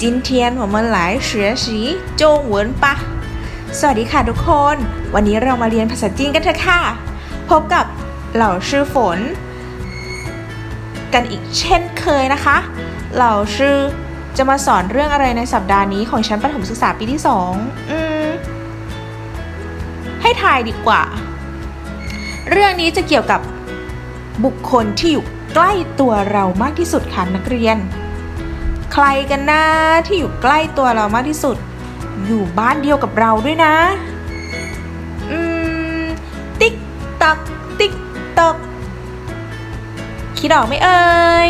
今天我们来学习中文吧สวัสดีค่ะทุกคน วันนี้เรามาเรียนภาษาจีนกันเถอะค่ะ พบกับเหล่าชื่อฝน กันอีกเช่นเคยนะคะ เหล่าชื่อจะมาสอนเรื่องอะไรในสัปดาห์นี้ของชั้นประถมศึกษาปีที่สองอืม ให้ทายดีกว่า เรื่องนี้จะเกี่ยวกับบุคคลที่อยู่ใกล้ตัวเรามากที่สุดค่ะนักเรียน ใค รกันนะที่อยู่ใกล้ตัวเรามากที่สุด อยู่บ้านเดียวกับเราด้วยนะ อืม ติ๊กตัก ติ๊กตอกคิดออกไหมเอ่ย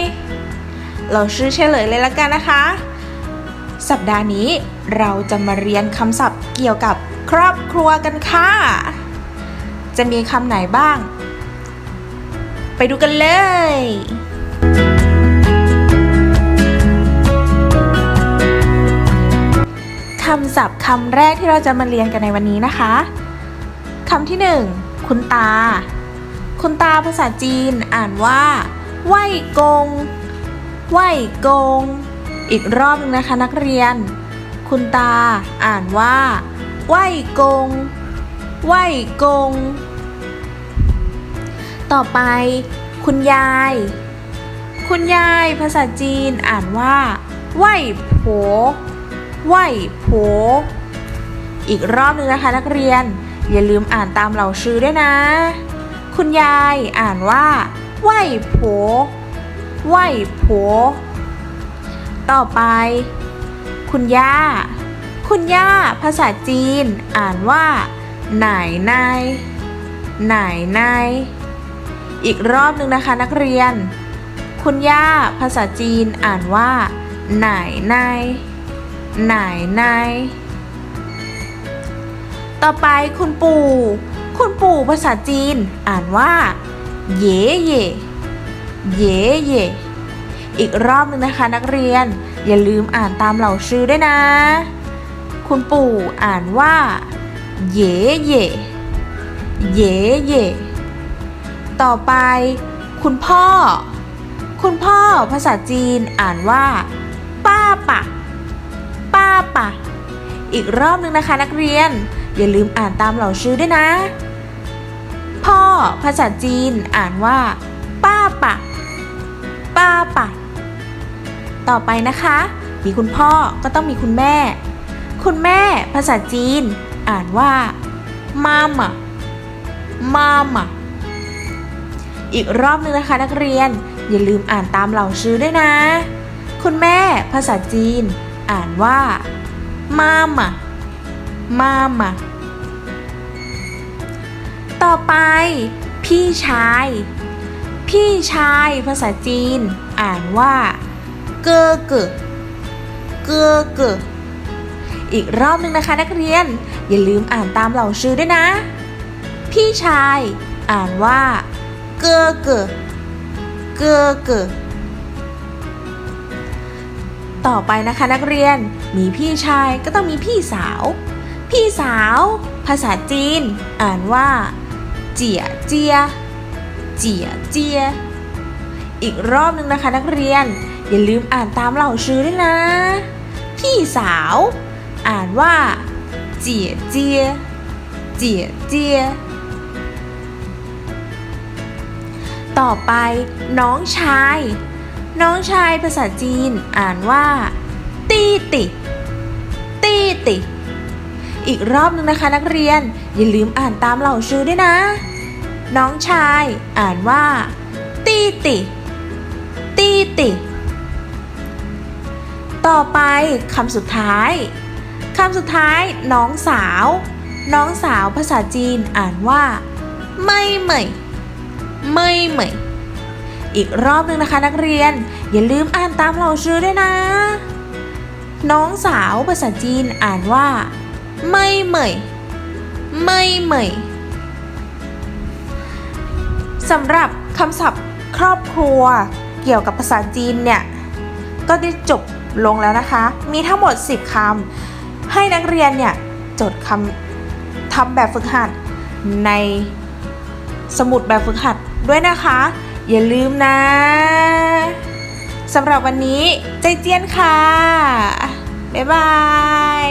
เราชื่อเฉลยเลยละกันนะคะ สัปดาห์นี้เราจะมาเรียนคำศัพท์เกี่ยวกับครอบครัวกันค่ะ จะมีคำไหนบ้าง ไปดูกันเลย ศัพท์คำแรกที่เราจะมาเรียนกันในวันนี้นะคะคำที่หนึ่งคุณตา คุณตาภาษาจีนอ่านว่าไหวกงไหวกง อีกรอบหนึงนะคะนักเรียน คุณตาอ่านว่าไหวกงไหวกง ต่อไป คุณยาย คุณยายภาษาจีนอ่านว่าไหวโผ ไหวโผอีกรอบหนึงนะคะนักเรียน อย่าลืมอ่านตามเหล่าชื่อด้วยนะ คุณยายอ่านว่าไหวโผไหวโผต่อไป คุณย่า คุณย่า ภาษาจีน อ่านว่า ไหนนายไหนนายอีกรอบหนึ่งนะคะนักเรียน คุณย่า ภาษาจีนอ่านว่า ไหนนาย ไหนนายต่อไปคุณปู่ คุณปู่ภาษาจีน อ่านว่า เย่เย่เย่เย่อีกรอบหนึ่งนะคะนักเรียน อย่าลืมอ่านตามเหล่าชื่อด้วยนะ คุณปู่อ่านว่า เย่เย่เย่เย่ต่อไป คุณพ่อ คุณพ่อภาษาจีนอ่านว่า ป้าปะป้าปะ อีกรอบหนึ่งนะคะนักเรียน อย่าลืมอ่านตามเหล่าชื่อด้วยนะ พ่อ ภาษาจีนอ่านว่า ป้าปะ ป้าปะ ต่อไปนะคะ มีคุณพ่อก็ต้องมีคุณแม่ คุณแม่ ภาษาจีน อ่านว่า มามะ มามะ อีกรอบหนึงนะคะนักเรียน อย่าลืมอ่านตามเหล่าชื่อด้วยนะ คุณแม่ ภาษาจีน อ่านว่า มามะมามะต่อไป พี่ชาย พี่ชายภาษาจีน อ่านว่า เกอเกอเกอเกออีกรอบหนึ่งนะคะนักเรียน อย่าลืมอ่านตามเหล่าชื่อด้วยนะ พี่ชาย อ่านว่า เกอเกอเกอเกอ ต่อไปนะคะนักเรียน มีพี่ชายก็ต้องมีพี่สาว พี่สาว ภาษาจีน อ่านว่า เจียเจีย เจียเจีย อีกรอบหนึ่งนะคะนักเรียน อย่าลืมอ่านตามเหล่าชื่อด้วยนะ พี่สาว อ่านว่า เจียเจีย เจียเจียต่อไปน้องชาย น้องชายภาษาจีนอ่านว่า ตีติ ตีติ อีกรอบหนึงนะคะนักเรียน อย่าลืมอ่านตามเหล่าชื่อด้วยนะ น้องชายอ่านว่า ตีติ ตีติ ต่อไปคำสุดท้ายคำสุดท้าย น้องสาว น้องสาวภาษาจีนอ่านว่า ไม่เหมยไม่เหมย อีกรอบหนึ่งนะคะนักเรียน อย่าลืมอ่านตามเราชื่อด้วยนะ น้องสาวภาษาจีนอ่านว่า ไม่เหมยไม่เหมยสำหรับคำศัพท์ครอบครัว เกี่ยวกับภาษาจีนเนี่ย ก็ได้จบลงแล้วนะคะ มีทั้งหมด 10คำให้นักเรียนเนี่ย จดคำทำแบบฝึกหัดในสมุดแบบฝึกหัดด้วยนะคะ อย่าลืมนะสำหรับวันนี้ใจเจียนค่ะ บ๊ายบาย